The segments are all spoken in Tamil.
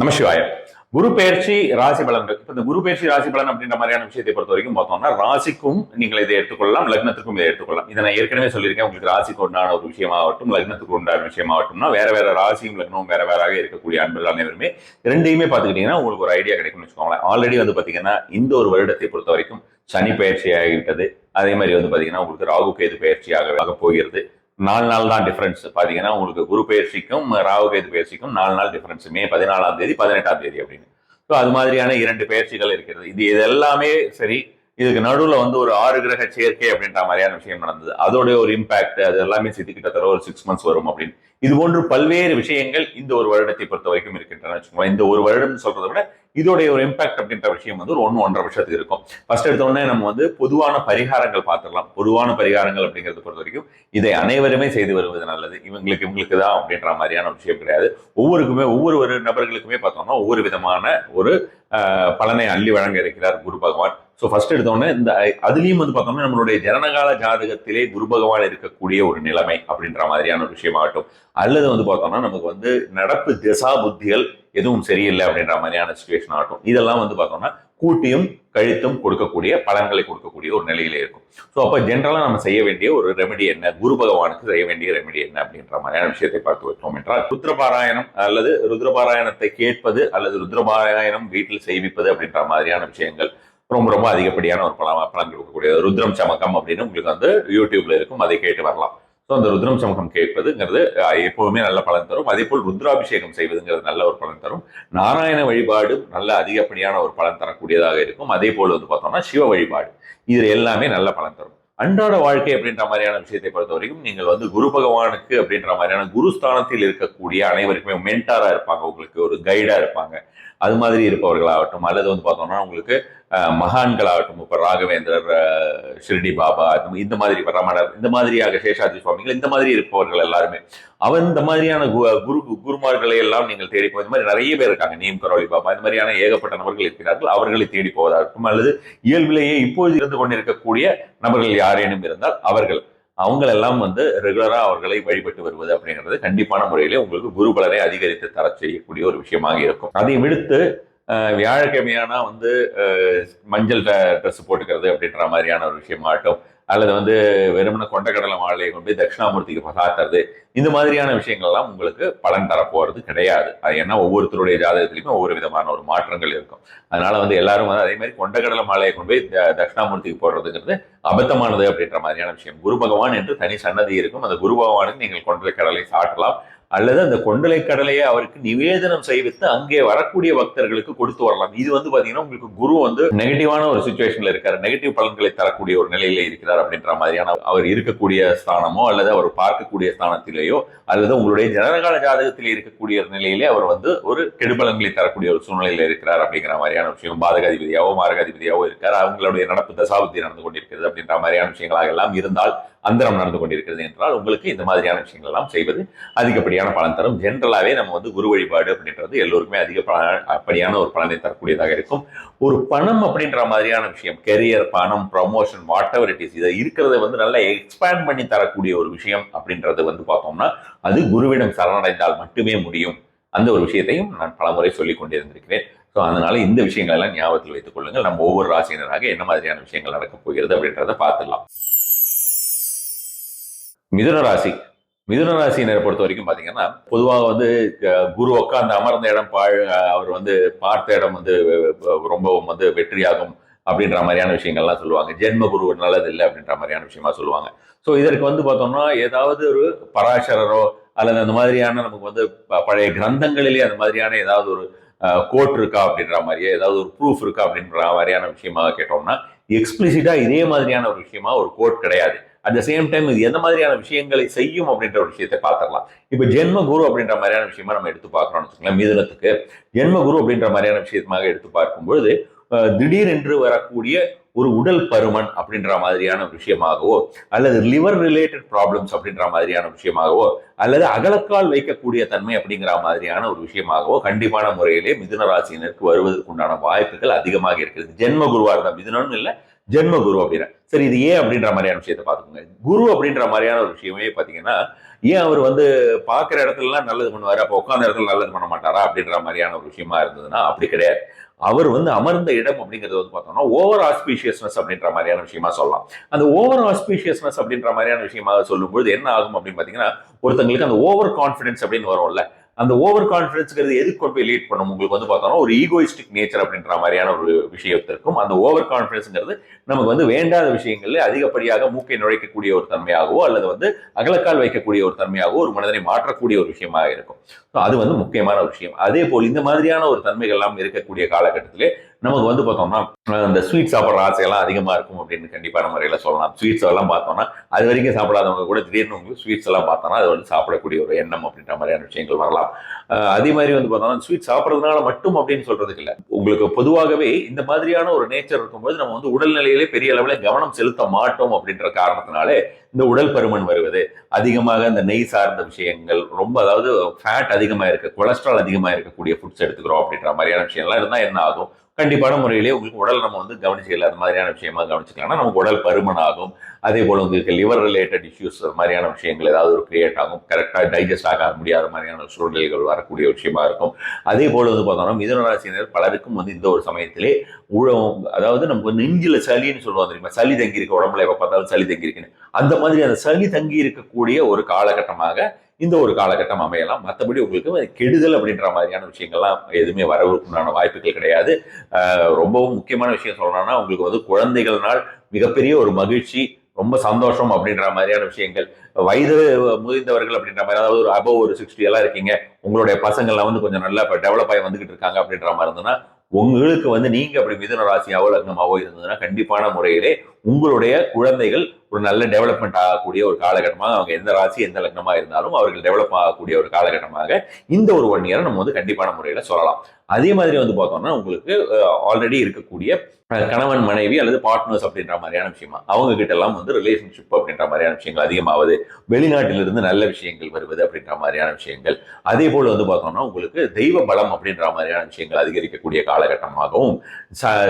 நமசிவாய குரு பெயர்ச்சி ராசி பலன்கள். இப்ப இந்த குரு பெயர்ச்சி ராசி பலன் அப்படின்ற மாதிரியான விஷயத்தை பொறுத்த வரைக்கும் பார்த்தோம்னா ராசிக்கும் நீங்கள் இதை எடுத்துக்கொள்ளலாம் லக்னத்துக்கும் இதை எடுத்துக்கொள்ளலாம். இதை நான் ஏற்கனவே சொல்லியிருக்கேன். உங்களுக்கு ராசிக்கு உண்டான ஒரு விஷயமாகட்டும் லக்னத்துக்கு உண்டான விஷயமாகட்டும்னா வேற வேற ராசியும் லக்னமும் வேற வேறாக இருக்கக்கூடிய அன்பர்கள் அனைவருமே ரெண்டையுமே பார்த்துக்கிட்டீங்கன்னா உங்களுக்கு ஒரு ஐடியா கிடைக்கும்னு வச்சுக்கோங்களேன். ஆல்ரெடி வந்து பார்த்தீங்கன்னா இந்த ஒரு வருடத்தை பொறுத்த வரைக்கும் சனி பயிற்சி ஆகிவிட்டது. அதே மாதிரி வந்து பார்த்தீங்கன்னா உங்களுக்கு ராகு கேது பயிற்சியாக ஆக போகிறது. நாலு நாள் தான் டிஃபரன்ஸ் பார்த்தீங்கன்னா உங்களுக்கு குரு பயிற்சிக்கும் ராகு கேது பயிற்சிக்கும் நாலு நாள் டிஃபரன்ஸ் மே பதினாலாம் தேதி பதினெட்டாம் தேதி அப்படின்னு. ஸோ அது மாதிரியான இரண்டு பயிற்சிகள் இருக்கிறது. இது இது எல்லாமே சரி இதுக்கு நடுவில் வந்து ஒரு ஆறு கிரக சேர்க்கை அப்படின்ற மாதிரியான விஷயம் நடந்தது. அதோடைய ஒரு இம்பாக்ட் அது எல்லாமே சேர்த்து கிட்டத்தட்ட ஒரு சிக்ஸ் மந்த்ஸ் வரும் அப்படின்னு. இது போன்று பல்வேறு விஷயங்கள் இந்த ஒரு வருடத்தை பொறுத்த வரைக்கும் இருக்கின்றன வச்சுக்கோங்களேன். இந்த ஒரு வருடம் சொல்றதை விட இதோடைய ஒரு இம்பாக்ட் அப்படின்ற விஷயம் வந்து ஒரு ஒன்று ஒன்றரை வருஷத்துக்கு இருக்கும். ஃபர்ஸ்ட் எடுத்தோடனே நம்ம வந்து பொதுவான பரிகாரங்கள் பார்த்துடலாம். பொதுவான பரிகாரங்கள் அப்படிங்கிறத பொறுத்த வரைக்கும் இதை அனைவருமே செய்து வருவது நல்லது. இவங்களுக்கு இவங்களுக்கு தான் அப்படின்ற மாதிரியான விஷயம் கிடையாது. ஒவ்வொருக்குமே ஒவ்வொரு ஒரு நபர்களுக்குமே பார்த்தோம்னா ஒவ்வொரு விதமான ஒரு பலனை அள்ளி வழங்க இருக்கிறார் குரு பகவான். ஸோ ஃபர்ஸ்ட் எடுத்தோடனே இந்த அதுலேயும் வந்து பார்த்தோம்னா நம்மளுடைய ஜனனகால ஜாதகத்திலே குரு பகவான் இருக்கக்கூடிய ஒரு நிலைமை அப்படின்ற மாதிரியான ஒரு விஷயமாகட்டும். அல்லது வந்து பார்த்தோம்னா நமக்கு வந்து நடப்பு திசா புத்திகள் எதுவும் சரியில்லை அப்படின்ற மாதிரியான சுச்சுவேஷன் ஆகட்டும். இதெல்லாம் வந்து பார்த்தோம்னா கூட்டியும் கழித்தும் கொடுக்கக்கூடிய பலன்களை கொடுக்கக்கூடிய ஒரு நிலையில இருக்கும். ஸோ அப்போ ஜென்ரலாக நம்ம செய்ய வேண்டிய ஒரு ரெமெடி என்ன? குரு பகவானுக்கு செய்ய வேண்டிய ரெமெடி என்ன அப்படின்ற மாதிரியான விஷயத்தை பார்த்து வைத்தோம் என்றால் ருத்ரபாராயணம் அல்லது ருத்ரபாராயணத்தை கேட்பது அல்லது ருத்ரபாராயணம் வீட்டில் செய்விப்பது அப்படின்ற மாதிரியான விஷயங்கள். ரொம்ப ரொம்ப அதிகப்படியான ஒரு பலம் பலன் கொடுக்கக்கூடிய ருத்ரம் சமக்கம் அப்படின்னு உங்களுக்கு வந்து யூடியூப்ல இருக்கும். அதை கேட்டு வரலாம். ஸோ அந்த ருத்ரம் சமக்கம் கேட்பதுங்கிறது எப்போவுமே எப்பவுமே நல்ல பலன் தரும். அதே போல் ருத்ராபிஷேகம் செய்வதுங்கிறது நல்ல ஒரு பலன் தரும். நாராயண வழிபாடு நல்ல அதிகப்படியான ஒரு பலன் தரக்கூடியதாக இருக்கும். அதே போல் வந்து பார்த்தோம்னா சிவ வழிபாடு. இது எல்லாமே நல்ல பலன் தரும். அன்றாட வாழ்க்கை அப்படின்ற மாதிரியான விஷயத்தை பொறுத்த வரைக்கும் நீங்கள் வந்து குரு பகவானுக்கு அப்படின்ற மாதிரியான குருஸ்தானத்தில் இருக்கக்கூடிய அனைவருக்குமே மென்டாராக இருப்பாங்க. உங்களுக்கு ஒரு கைடாக இருப்பாங்க. அது மாதிரி இருப்பவர்களாகட்டும் அல்லது வந்து பார்த்தோம்னா உங்களுக்கு மகான்களாகட்டும் இப்போ ராகவேந்திரர் ஷிரடி பாபா இந்த- மாதிரி ரமணர் இந்த மாதிரியாக சேஷாதி சுவாமிகள் இந்த மாதிரி இருப்பவர்கள் எல்லாருமே. அவன் இந்த மாதிரியான கு- குரு குருமார்களை எல்லாம் நீங்கள் தேடி போய் இந்த மாதிரி நிறைய பேர் இருக்காங்க. நீம் கரோலி பாபா இந்த மாதிரியான ஏகப்பட்ட நபர்கள் இருக்கிறார்கள். அவர்களை தேடி போவதாகட்டும் அல்லது இயல்பிலேயே இப்போது இருந்து கொண்டிருக்கக்கூடிய நபர்கள் யாரேனும் இருந்தால் அவர்கள் அவங்களெல்லாம் வந்து ரெகுலரா அவர்களை வழிபட்டு வருவது அப்படிங்கிறது கண்டிப்பான முறையிலே உங்களுக்கு குரு பலனை அதிகரித்து தர செய்யக்கூடிய ஒரு விஷயமாக இருக்கும். அதை விடுத்து வியாழக்கிழமையானா வந்து மஞ்சள் ட்ரெஸ் போட்டுக்கிறது அப்படின்ற மாதிரியான ஒரு விஷயமாகட்டும் அல்லது வந்து வெறுமன கொண்டக்கடலை மாலையை கொண்டு போய் தட்சிணாமூர்த்திக்கு சாத்துறது இந்த மாதிரியான விஷயங்கள்லாம் உங்களுக்கு பலன் தரப்போகிறது கிடையாது. அது ஏன்னா ஒவ்வொருத்தருடைய ஜாதகத்திலையுமே ஒவ்வொரு விதமான ஒரு மாற்றங்கள் இருக்கும். அதனால வந்து எல்லாரும் வந்து அதே மாதிரி கொண்டக்கடலை மாலையை கொண்டு போய் த- தட்சிணாமூர்த்திக்கு போடுறதுங்கிறது அபத்தமானது அப்படின்ற மாதிரியான விஷயம். குரு பகவான் என்று தனி சன்னதி இருக்கும். அந்த குரு பகவானுக்கு நீங்கள் கொண்ட கடலை சாட்டலாம் அல்லது அந்த கொண்டலை கடலையை அவருக்கு நிவேதனம் செய்வித்து அங்கே வரக்கூடிய பக்தர்களுக்கு கொடுத்து வரலாம். இது வந்து பாத்தீங்கன்னா உங்களுக்கு குரு வந்து நெகட்டிவான ஒரு சுச்சுவேஷன்ல இருக்காரு. நெகட்டிவ் பலன்களை தரக்கூடிய ஒரு நிலையில இருக்கிறார் அப்படின்ற மாதிரியான அவர் இருக்கக்கூடிய ஸ்தானமோ அல்லது அவர் பார்க்கக்கூடிய ஸ்தானத்திலேயோ அல்லது உங்களுடைய ஜனனகால ஜாதகத்தில் இருக்கக்கூடிய ஒரு நிலையிலே அவர் வந்து ஒரு கெடுபலன்களை தரக்கூடிய ஒரு சூழ்நிலையில இருக்கிறார் அப்படிங்கிற மாதிரியான விஷயம் பாதகாதிபதியாவோ மாரகாதிபதியாவோ இருக்கார். அவங்களுடைய நடப்பு தசாபுத்தி நடந்து கொண்டிருக்கிறது அப்படின்ற மாதிரியான விஷயங்களாக எல்லாம் இருந்தால் அந்தரம் நடந்து கொண்டிருக்கிறது என்றால் உங்களுக்கு இந்த மாதிரியான விஷயங்கள் எல்லாம் செய்வது அதிகப்படியான பலன் தரும். ஜென்ரலாகவே நம்ம வந்து குரு வழிபாடு அப்படின்றது எல்லோருக்குமே அதிக அப்படியான ஒரு பலனை தரக்கூடியதாக இருக்கும். ஒரு பணம் அப்படின்ற மாதிரியான விஷயம் கெரியர் பணம் promotion whatever it is இதை இருக்கிறத வந்து நல்லா எக்ஸ்பேண்ட் பண்ணி தரக்கூடிய ஒரு விஷயம் அப்படின்றது வந்து பார்த்தோம்னா அது குருவிடம் சரணடைந்தால் மட்டுமே முடியும். அந்த ஒரு விஷயத்தையும் நான் பலமுறை சொல்லிக் கொண்டிருந்திருக்கிறேன் ஸோ அதனால இந்த விஷயங்கள் எல்லாம் ஞாபகத்தில் வைத்துக் கொள்ளுங்கள். நம்ம ஒவ்வொரு ராசியினராக என்ன மாதிரியான விஷயங்கள் நடக்கப் போகிறது அப்படின்றத பார்த்துடலாம். மிதுன ராசி. மிதுன ராசியினரை பொறுத்த வரைக்கும் பார்த்தீங்கன்னா பொதுவாக வந்து குரு உட்கார்ந்து அமர்ந்த இடம் பாழ் அவர் வந்து பார்த்த இடம் வந்து ரொம்பவும் வந்து வெற்றியாகும் அப்படின்ற மாதிரியான விஷயங்கள்லாம் சொல்லுவாங்க. ஜென்ம குரு நல்லது இல்லை அப்படின்ற மாதிரியான விஷயமா சொல்லுவாங்க. ஸோ இதற்கு வந்து பார்த்தோம்னா ஏதாவது ஒரு பராசரரோ அல்லது அந்த மாதிரியான நமக்கு வந்து ப- பழைய கிரந்தங்களிலே அந்த மாதிரியான ஏதாவது ஒரு கோட் இருக்கா அப்படின்ற மாதிரியே ஏதாவது ஒரு ப்ரூஃப் இருக்கா அப்படின்ற மாதிரியான விஷயமாக கேட்டோம்னா எக்ஸ்பிளிசிட்டா இதே மாதிரியான ஒரு விஷயமா ஒரு கோட் கிடையாது. அட் த சேம் டைம் இது எந்த மாதிரியான விஷயங்களை செய்யும் அப்படின்ற ஒரு விஷயத்தை பார்த்துடலாம். இப்போ ஜென்ம குரு அப்படின்ற மாதிரியான விஷயமா நம்ம எடுத்து பார்க்கறோம்னு வச்சுக்கலாம் மிதுனத்துக்கு. ஜென்ம குரு அப்படின்ற மாதிரியான விஷயமாக எடுத்து பார்க்கும்பொழுது திடீரென்று வரக்கூடிய ஒரு உடல் பருமன் அப்படின்ற மாதிரியான விஷயமாகவோ அல்லது லிவர் ரிலேட்டட் ப்ராப்ளம்ஸ் அப்படின்ற மாதிரியான விஷயமாகவோ அல்லது அகலக்கால் வைக்கக்கூடிய தன்மை அப்படிங்கிற மாதிரியான ஒரு விஷயமாகவோ கண்டிப்பான முறையிலே மிதுன ராசியினருக்கு வருவதற்கு உண்டான வாய்ப்புகள் அதிகமாக இருக்கிறது. ஜென்ம குருவாக இருந்தால் மிதுனம்னு இல்லை ஜென்ம குரு அப்படின்னா. சரி இது ஏன் அப்படின்ற மாதிரியான விஷயத்தை பார்த்துக்கோங்க. குரு அப்படின்ற மாதிரியான ஒரு விஷயமே பார்த்தீங்கன்னா ஏன் அவர் வந்து பார்க்குற இடத்துலலாம் நல்லது பண்ணுவார்? அப்போ உட்காந்த இடத்துல நல்லது பண்ண மாட்டாரா அப்படின்ற மாதிரியான ஒரு விஷயமா இருந்ததுன்னா அப்படி கிடையாது. அவர் வந்து அமர்ந்த இடம் அப்படிங்கிறது வந்து பார்த்தோம்னா ஓவர் ஆஸ்பீஷியஸ்னஸ் அப்படின்ற மாதிரியான விஷயமா சொல்லலாம். அந்த ஓவர் ஆஸ்பீஷியஸ்னஸ் அப்படின்ற மாதிரியான விஷயமா சொல்லும்போது என்ன ஆகும் அப்படின்னு பார்த்தீங்கன்னா ஒருத்தங்களுக்கு அந்த ஓவர் கான்ஃபிடன்ஸ் அப்படின்னு வரும்ல. அந்த ஓவர் கான்ஃபிடன்ஸ்ங்கிறது எதுக்கு கொண்டு போய் லீட் பண்ணும்? உங்களுக்கு வந்து பார்த்தோம்னா ஒரு ஈகோயிஸ்டிக் நேச்சர் அப்படின்ற மாதிரியான ஒரு விஷயத்திற்கும் அந்த ஓவர் கான்ஃபிடன்ஸ்ங்கிறது நமக்கு வந்து வேண்டாத விஷயங்கள்ல அதிகப்படியாக மூக்கை நுழைக்கக்கூடிய ஒரு தன்மையாகவோ அல்லது வந்து அகலக்கால் வைக்கக்கூடிய ஒரு தன்மையாகவோ ஒரு மனிதனை மாற்றக்கூடிய ஒரு விஷயமாக இருக்கும். ஸோ அது வந்து முக்கியமான ஒரு விஷயம். அதே போல் இந்த மாதிரியான ஒரு தன்மைகள் எல்லாம் இருக்கக்கூடிய காலகட்டத்திலே நமக்கு வந்து பார்த்தோம்னா அந்த ஸ்வீட் சாப்பிட்ற ஆசையெல்லாம் அதிகமாக இருக்கும் அப்படின்னு கண்டிப்பான முறையில் சொல்லலாம். ஸ்வீட்ஸ் எல்லாம் பார்த்தோம்னா அது வரைக்கும் சாப்பிடாதவங்க கூட திடீர்னு உங்களுக்கு ஸ்வீட்ஸ் எல்லாம் பார்த்தோம்னா அது வந்து சாப்பிடக்கூடிய ஒரு எண்ணம் அப்படின்ற மாதிரியான விஷயங்கள் வரலாம். அதே மாதிரி வந்து பார்த்தோம்னா ஸ்வீட் சாப்பிட்றதுனால மட்டும் அப்படின்னு சொல்றதுக்கு இல்லை. உங்களுக்கு பொதுவாகவே இந்த மாதிரியான ஒரு நேச்சர் இருக்கும்போது நம்ம வந்து உடல்நிலையிலே பெரிய அளவில் கவனம் செலுத்த மாட்டோம் அப்படின்ற காரணத்தினாலே இந்த உடல் பருமன் வருவது அதிகமாக இந்த நெய் சார்ந்த விஷயங்கள் ரொம்ப அதாவது ஃபேட் அதிகமாக இருக்க கொலஸ்ட்ரால் அதிகமாக இருக்கக்கூடிய ஃபுட்ஸ் எடுத்துக்கிறோம் அப்படின்ற மாதிரியான விஷயம்லாம் இருந்தால் என்ன ஆகும்? கண்டிப்பான முறையிலே உங்களுக்கு உடல் நம்ம வந்து கவனிச்சிக்கல அந்த மாதிரியான விஷயமா கவனிச்சிக்கலாம்னா நமக்கு உடல் பருமன் ஆகும் அதே போல் உங்களுக்கு லிவர் ரிலேட்டட் இஷ்யூஸ் மாதிரியான விஷயங்கள் ஏதாவது ஒரு கிரியேட் ஆகும். கரெக்டாக டைஜஸ்ட் ஆக முடியாத மாதிரியான சூழ்நிலைகள் வரக்கூடிய விஷயமா இருக்கும். அதே போல வந்து பார்த்தோம்னா மிதனராசினர் பலருக்கும் வந்து இந்த ஒரு சமயத்திலே உழவும் அதாவது நமக்கு நெஞ்சில் சளின்னு சொல்லுவோம் தெரியுமா? சளி தங்கி இருக்க உடம்புல எப்போ பார்த்தாலும் சளி தங்கி இருக்குன்னு அந்த மாதிரி அந்த சளி தங்கி இருக்கக்கூடிய ஒரு காலகட்டமாக இந்த ஒரு காலகட்டம் அமையலாம். மற்றபடி உங்களுக்கு கெடுதல் அப்படின்ற மாதிரியான விஷயங்கள்லாம் எதுவுமே வரவுக்குண்டான வாய்ப்புகள் கிடையாது. ரொம்பவும் முக்கியமான விஷயம் சொல்லணும்னா உங்களுக்கு வந்து குழந்தைகள்னால் மிகப்பெரிய ஒரு மகிழ்ச்சி ரொம்ப சந்தோஷம் அப்படின்ற மாதிரியான விஷயங்கள். வயது முதிர்ந்தவர்கள் அப்படின்ற மாதிரி அதாவது ஒரு அபவ் ஒரு சிக்ஸ்டி எல்லாம் இருக்கீங்க. உங்களுடைய பசங்கள்லாம் வந்து கொஞ்சம் நல்லா இப்போ டெவலப் ஆகி வந்துகிட்டு இருக்காங்க அப்படின்ற மாதிரி இருந்ததுன்னா உங்களுக்கு வந்து நீங்க அப்படி மிதுன ராசியாவோ லக்னமாவோ இருந்ததுன்னா கண்டிப்பான முறையிலே உங்களுடைய குழந்தைகள் ஒரு நல்ல டெவலப்மெண்ட் ஆகக்கூடிய ஒரு காலகட்டமாக அவங்க எந்த ராசி எந்த லக்னமா இருந்தாலும் அவர்கள் டெவலப் ஆகக்கூடிய ஒரு காலகட்டமாக இந்த ஒரு ஒன் இயரை நம்ம வந்து கண்டிப்பான முறையில சொல்லலாம். அதே மாதிரி வந்து பார்த்தோம்னா உங்களுக்கு ஆல்ரெடி இருக்கக்கூடிய கணவன் மனைவி அல்லது பார்ட்னர்ஸ் அப்படின்ற மாதிரியான விஷயமா அவங்க கிட்ட எல்லாம் வந்து ரிலேஷன்ஷிப் அப்படின்ற மாதிரியான விஷயங்கள் அதிகமாவது வெளிநாட்டிலிருந்து நல்ல விஷயங்கள் வருவது அப்படின்ற மாதிரியான விஷயங்கள். அதே போல வந்து பார்த்தோம்னா உங்களுக்கு தெய்வ பலம் அப்படின்ற மாதிரியான விஷயங்கள் அதிகரிக்கக்கூடிய காலகட்டமாகவும்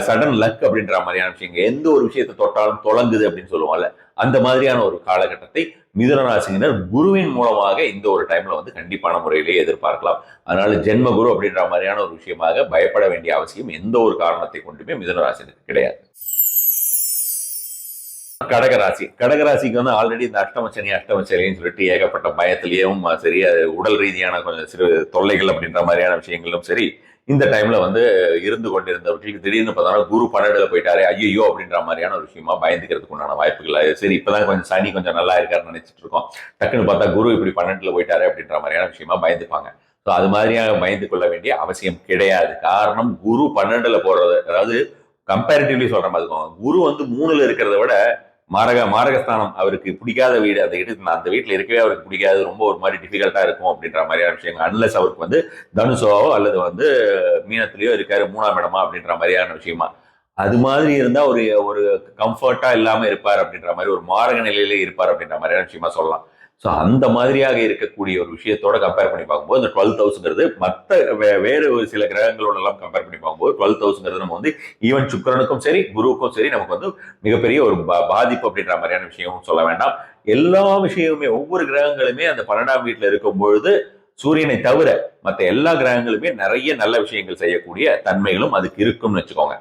சடன் லக் அப்படின்ற மாதிரியான விஷயங்கள் எந்த ஒரு விஷயத்தை தொட்டாலும் தொடங்குது அப்படின்னு சொல்லுவாங்கல்ல அந்த மாதிரியான ஒரு காலகட்டத்தை மிதுனராசினர் குருவின் மூலமாக இந்த ஒரு டைம்ல வந்து கண்டிப்பான முறையிலேயே எதிர்பார்க்கலாம். அதனால ஜென்ம குரு அப்படின்ற மாதிரியான ஒரு விஷயமாக பயப்பட வேண்டிய அவசியம் எந்த ஒரு காரணத்தை கொண்டுமே மிதுனராசினருக்கு கிடையாது. கடகராசி. கடகராசிக்கு வந்து ஆல்ரெடி இந்த அஷ்டமச்சனி அஷ்டமச்சனின்னு சொல்லிட்டு ஏகப்பட்ட பயத்திலேயும் சரி அது உடல் ரீதியான கொஞ்சம் சிறு தொல்லைகள் அப்படின்ற மாதிரியான விஷயங்களும் சரி இந்த டைம்ல வந்து இருந்து கொண்டிருந்தவர்களுக்கு திடீர்னு பார்த்தோம்னா குரு பன்னெண்டுல போயிட்டாரே ஐயோ அப்படின்ற மாதிரியான ஒரு விஷயமா பயந்துக்கிறதுக்கு உண்டான வாய்ப்புகள். சரி இப்பதான் கொஞ்சம் சனி கொஞ்சம் நல்லா இருக்காருன்னு நினைச்சிட்டு இருக்கோம். டக்குன்னு பார்த்தா குரு இப்படி பன்னெண்டுல போயிட்டாரு அப்படின்ற மாதிரியான விஷயமா பயந்துப்பாங்க. ஸோ அது மாதிரியாக பயந்து கொள்ள வேண்டிய அவசியம் கிடையாது. காரணம் குரு பன்னெண்டுல போடுறது அதாவது கம்பேரிட்டிவ்லி சொல்ற மாதிரி இருக்கும். குரு வந்து மூணுல இருக்கிறத விட மாரக மாரகஸ்தானம் அவருக்கு பிடிக்காத வீடு அந்த வீடு அந்த வீட்டில் இருக்கவே அவருக்கு பிடிக்காது. ரொம்ப ஒரு மாதிரி டிஃபிகல்ட்டாக இருக்கும் அப்படின்ற மாதிரியான விஷயங்கள். அன்லஸ் அவருக்கு வந்து தனுஷோ அல்லது வந்து மீனத்திலேயோ இருக்காரு மூணாம் இடமா அப்படின்ற மாதிரியான விஷயமா. அது மாதிரி இருந்தால் ஒரு ஒரு கம்ஃபர்ட்டாக இல்லாமல் இருப்பார் அப்படின்ற மாதிரி ஒரு மாரக நிலையிலே இருப்பார் அப்படின்ற மாதிரியான விஷயமா சொல்லலாம். ஸோ அந்த மாதிரியாக இருக்கக்கூடிய ஒரு விஷயத்தோட கம்பேர் பண்ணி பார்க்கும்போது இந்த டுவெல் தௌசண்ட்ங்கிறது மற்ற வே- வேறு ஒரு சில கிரகங்களோட எல்லாம் கம்பேர் பண்ணி பார்க்கும்போது டுவெல் தௌசண்ட்ங்கிறது நம்ம வந்து ஈவன் சுக்கரனுக்கும் சரி குருவுக்கும் சரி நமக்கு வந்து மிகப்பெரிய ஒரு பா- பாதிப்பு அப்படின்ற மாதிரியான விஷயமும் சொல்ல வேண்டாம். எல்லா விஷயமுமே ஒவ்வொரு கிரகங்களுமே அந்த பன்னெண்டாம் வீட்டில் இருக்கும் பொழுது சூரியனை தவிர மற்ற எல்லா கிரகங்களுமே நிறைய நல்ல விஷயங்கள் செய்யக்கூடிய தன்மைகளும் அதுக்கு இருக்கும்னு வச்சுக்கோங்க.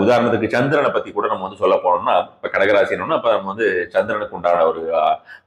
உதாரணத்துக்கு சந்திரனை பத்தி கூட நம்ம வந்து சொல்ல போனோம்னா இப்ப கடகராசினோம்னா அப்ப நம்ம வந்து சந்திரனுக்கு உண்டான ஒரு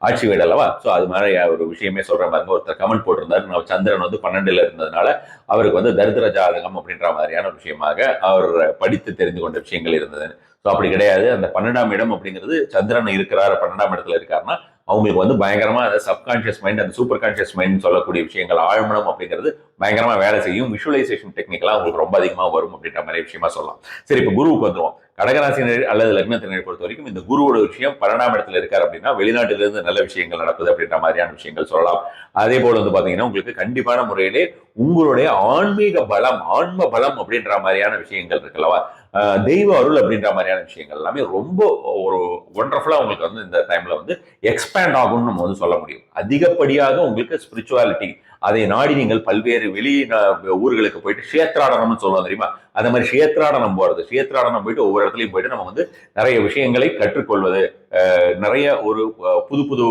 ஆட்சி வீடு அல்லவா? ஸோ அது மாதிரி ஒரு விஷயமே சொல்ற மாதிரி ஒருத்தர் கமெண்ட் போட்டிருந்தாரு. நம்ம சந்திரன் வந்து பன்னெண்டுல இருந்ததுனால அவருக்கு வந்து தரித்திர ஜாதகம் அப்படின்ற மாதிரியான ஒரு விஷயமாக அவர் படித்து தெரிந்து கொண்ட விஷயங்கள் இருந்தது. ஸோ அப்படி கிடையாது. அந்த பன்னெண்டாம் இடம் அப்படிங்கிறது சந்திரன் இருக்கிறார் பன்னெண்டாம் இடத்துல இருக்காருன்னா அவங்களுக்கு வந்து பயங்கரமாக அந்த சப்கான்ஷியஸ் மைண்ட் அந்த சூப்பர் கான்ஷியஸ் மைண்ட் சொல்லக்கூடிய விஷயங்கள் ஆழ்மனம் அப்படிங்கிறது பயங்கரமா வேலை செய்யும். விஷுவலைசேஷன் டெக்னிக்கெல்லாம் உங்களுக்கு ரொம்ப அதிகமாக வரும் அப்படின்ற மாதிரி விஷயமா சொல்லலாம். சரி இப்போ குருவுக்கு வந்துருவோம். கடகராசினர் அல்லது லக்னத்தினரை பொறுத்த வரைக்கும் இந்த குருவோட விஷயம் பன்னெண்டாம் இடத்துல இருக்கார் அப்படின்னா வெளிநாட்டிலிருந்து நல்ல விஷயங்கள் நடக்குது அப்படின்ற மாதிரியான விஷயங்கள் சொல்லலாம். அதே போல வந்து பார்த்தீங்கன்னா உங்களுக்கு கண்டிப்பான முறையிலே உங்களுடைய ஆன்மீக பலம் ஆன்ம பலம் அப்படின்ற மாதிரியான விஷயங்கள் இருக்குல்லவா தெய்வ அருள் அப்படின்ற மாதிரியான விஷயங்கள் எல்லாமே ரொம்ப ஒரு ஒண்டர்ஃபுல்லா உங்களுக்கு வந்து இந்த டைம்ல வந்து எக்ஸ்பேண்ட் ஆகும்னு நம்ம வந்து சொல்ல முடியும். அதிகப்படியாக உங்களுக்கு ஸ்பிரிச்சுவாலிட்டி அதை நாடி நீங்கள் பல்வேறு வெளி ஊர்களுக்கு போயிட்டு கஷேத்ராடனம்னு சொல்லுவோம் தெரியுமா? அந்த மாதிரி கஷேத்ராடனம் போறது. கஷேத்ராடனம் போயிட்டு ஒவ்வொரு இடத்துலையும் போயிட்டு நம்ம வந்து நிறைய விஷயங்களை கற்றுக்கொள்வது நிறைய ஒரு புது புது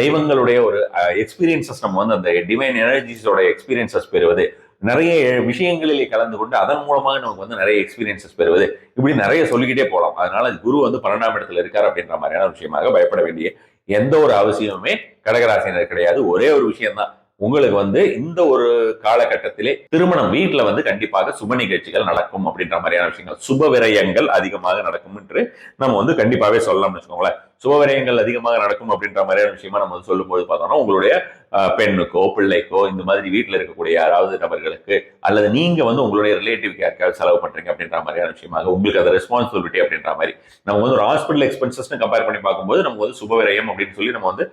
தெய்வங்களுடைய ஒரு எக்ஸ்பீரியன்சஸ் நம்ம வந்து அந்த டிவைன் எனர்ஜிஸோட எக்ஸ்பீரியன்சஸ் பெறுவது நிறைய விஷயங்களிலே கலந்து கொண்டு அதன் மூலமாக நமக்கு வந்து நிறைய எக்ஸ்பீரியன்சஸ் பெறுவது. இப்படி நிறைய சொல்லிக்கிட்டே போகலாம். அதனால குரு வந்து பன்னெண்டாம் இடத்துல இருக்கார் அப்படின்ற மாதிரியான விஷயமாக பயப்பட வேண்டிய எந்த ஒரு அவசியமுமே கடகராசினர் கிடையாது. ஒரே ஒரு விஷயம்தான். உங்களுக்கு வந்து இந்த ஒரு காலகட்டத்திலே திருமணம் வீட்டில் வந்து கண்டிப்பாக சுப நிகழ்ச்சிகள் நடக்கும் அப்படின்ற மாதிரியான விஷயங்கள். சுப விரயங்கள் அதிகமாக நடக்கும் என்று நம்ம வந்து கண்டிப்பாகவே சொல்லலாம்னு வச்சுக்கோங்களேன். சுப விரயங்கள் அதிகமாக நடக்கும் அப்படின்ற மாதிரியான விஷயமா நம்ம வந்து சொல்லும்போது பார்த்தோம்னா உங்களுடைய பெண்ணுக்கோ பிள்ளைக்கோ இந்த மாதிரி வீட்டில் இருக்கக்கூடிய யாராவது நபர்களுக்கு அல்லது நீங்கள் வந்து உங்களுடைய ரிலேட்டிவ்க்கு யாருக்காவது செலவு பண்ணுறீங்க அப்படின்ற மாதிரியான விஷயமாக உங்களுக்கு அது ரெஸ்பான்சிபிலிட்டி அப்படின்ற மாதிரி. நம்ம வந்து ஒரு ஹாஸ்பிட்டல் எக்ஸ்பென்சஸ்னு கம்பேர் பண்ணி பார்க்கும்போது நமக்கு வந்து சுபவிரயம் அப்படின்னு சொல்லி நம்ம வந்து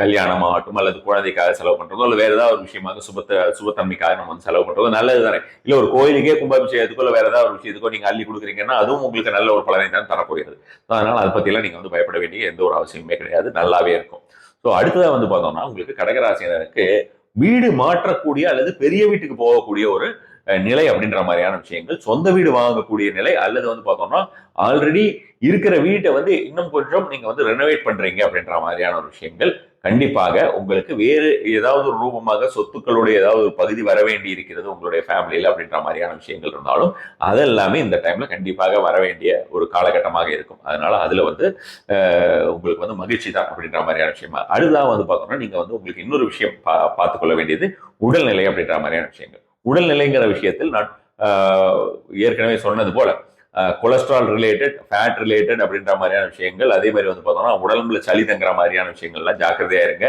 கல்யாணம் ஆகட்டும் அல்லது குழந்தைக்காக செலவு பண்ணுறதோ இல்லை வேறு ஏதாவது ஒரு விஷயமாக சுபத்த சுபத்தன்மைக்காக நம்ம வந்து செலவு பண்ணுறதோ நல்லது தானே. இல்லை ஒரு கோயிலுக்கே கும்பாபிஷேகத்துக்கோ இல்லை வேறு ஏதாவது ஒரு விஷயத்துக்கோ நீங்கள் அள்ளி கொடுக்குறீங்கன்னா அதுவும் உங்களுக்கு நல்ல ஒரு பலனை தான் தரப்போகிறது அதனால் அதை பற்றிலாம் நீங்கள் வந்து பயப்பட வேண்டிய எந்த ஒரு அவசியமே கிடையாது. நல்லாவே இருக்கும். ஸோ அடுத்ததாக வந்து பார்த்தோம்னா உங்களுக்கு கடகராசினருக்கு வீடு மாற்றக்கூடிய அல்லது பெரிய வீட்டுக்கு போகக்கூடிய ஒரு நிலை அப்படின்ற மாதிரியான விஷயங்கள் சொந்த வீடு வாங்கக்கூடிய நிலை அல்லது வந்து பார்த்தோம்னா ஆல்ரெடி இருக்கிற வீட்டை வந்து இன்னும் கொஞ்சம் நீங்க வந்து ரெனோவேட் பண்றீங்க அப்படின்ற மாதிரியான ஒரு விஷயங்கள் கண்டிப்பாக உங்களுக்கு வேறு ஏதாவது ஒரு ரூபமாக சொத்துக்களுடைய ஏதாவது ஒரு பகுதி வர வேண்டி இருக்கிறது உங்களுடைய ஃபேமிலியில் அப்படின்ற மாதிரியான விஷயங்கள் இருந்தாலும் அதெல்லாமே இந்த டைம்ல கண்டிப்பாக வர வேண்டிய ஒரு காலகட்டமாக இருக்கும். அதனால அதுல வந்து உங்களுக்கு வந்து மகிழ்ச்சி தான் அப்படின்ற மாதிரியான விஷயமா. அடுத்ததாக வந்து பார்த்தோம்னா நீங்க வந்து உங்களுக்கு இன்னொரு விஷயம் பா பார்த்துக்கொள்ள வேண்டியது உடல்நிலை அப்படின்ற மாதிரியான விஷயங்கள். உடல்நிலைங்கிற விஷயத்தில் நான் ஏற்கனவே சொன்னது போல கொலஸ்ட்ரால் ரிலேட்டட் ஃபேட் ரிலேட்டட் அப்படின்ற மாதிரியான விஷயங்கள். அதே மாதிரி வந்து பார்த்தோம்னா உடம்புல சளி தங்குற மாதிரியான விஷயங்கள்லாம் ஜாக்கிரதையா இருங்க.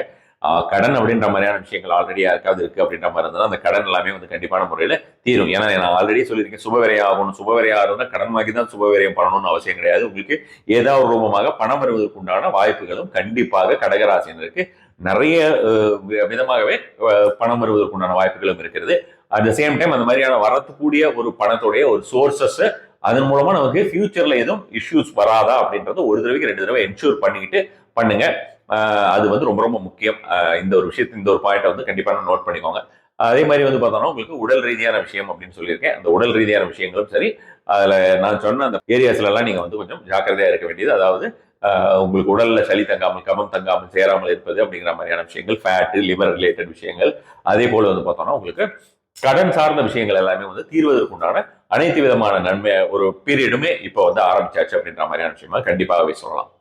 கடன் அப்படின்ற மாதிரியான விஷயங்கள் ஆல்ரெடி யாருக்காவது இருக்கு அப்படின்ற மாதிரி இருந்தால் அந்த கடன் எல்லாமே வந்து கண்டிப்பான முறையில் தீரும். ஏன்னா நான் ஆல்ரெடி சொல்லியிருக்கேன் சுபவிரையம் ஆகணும். சுபவிரையம் ஆகணும்னா கடன் வாங்கி தான் சுபவரையம் பண்ணணும்னு அவசியம் கிடையாது. உங்களுக்கு ஏதாவது ஒரு ரூபமாக பணம் வருவதற்குண்டான வாய்ப்புகளும் கண்டிப்பாக கடகராசினருக்கு நிறைய விதமாகவே பணம் வருவதற்குண்டான வாய்ப்புகளும் இருக்கிறது. அட் த சேம் டைம் அந்த மாதிரியான வரத்துக்கூடிய ஒரு பணத்துடைய ஒரு சோர்சஸ் அதன் மூலமா நமக்கு ஃபியூச்சர்ல எதுவும் இஷ்யூஸ் வராதா அப்படின்றத ஒரு தடவைக்கு ரெண்டு தடவை என்ஷூர் பண்ணிக்கிட்டு பண்ணுங்க. அது வந்து ரொம்ப ரொம்ப முக்கியம். இந்த ஒரு விஷயத்து இந்த ஒரு பாயிண்ட்டை வந்து கண்டிப்பாக நோட் பண்ணிக்கோங்க. அதே மாதிரி வந்து பார்த்தோம்னா உங்களுக்கு உடல் ரீதியான விஷயம் அப்படின்னு சொல்லியிருக்கேன். அந்த உடல் ரீதியான விஷயங்களும் சரி அதில் நான் சொன்ன அந்த ஏரியாஸ்லலாம் நீங்கள் வந்து கொஞ்சம் ஜாக்கிரதையாக இருக்க வேண்டியது. அதாவது உங்களுக்கு உடலில் சளி தங்காமல் கமம் தங்காமல் சேராமல் இருப்பது அப்படிங்கிற மாதிரியான விஷயங்கள் ஃபேட்டு லிவர் ரிலேட்டட் விஷயங்கள். அதே போல் வந்து பார்த்தோம்னா உங்களுக்கு கடன் சார்ந்த விஷயங்கள் எல்லாமே வந்து தீர்வதற்குண்டான அனைத்து விதமான நன்மை ஒரு பீரியடுமே இப்போ வந்து ஆரம்பிச்சாச்சு அப்படின்ற மாதிரியான விஷயமா கண்டிப்பாகவே சொல்லலாம்.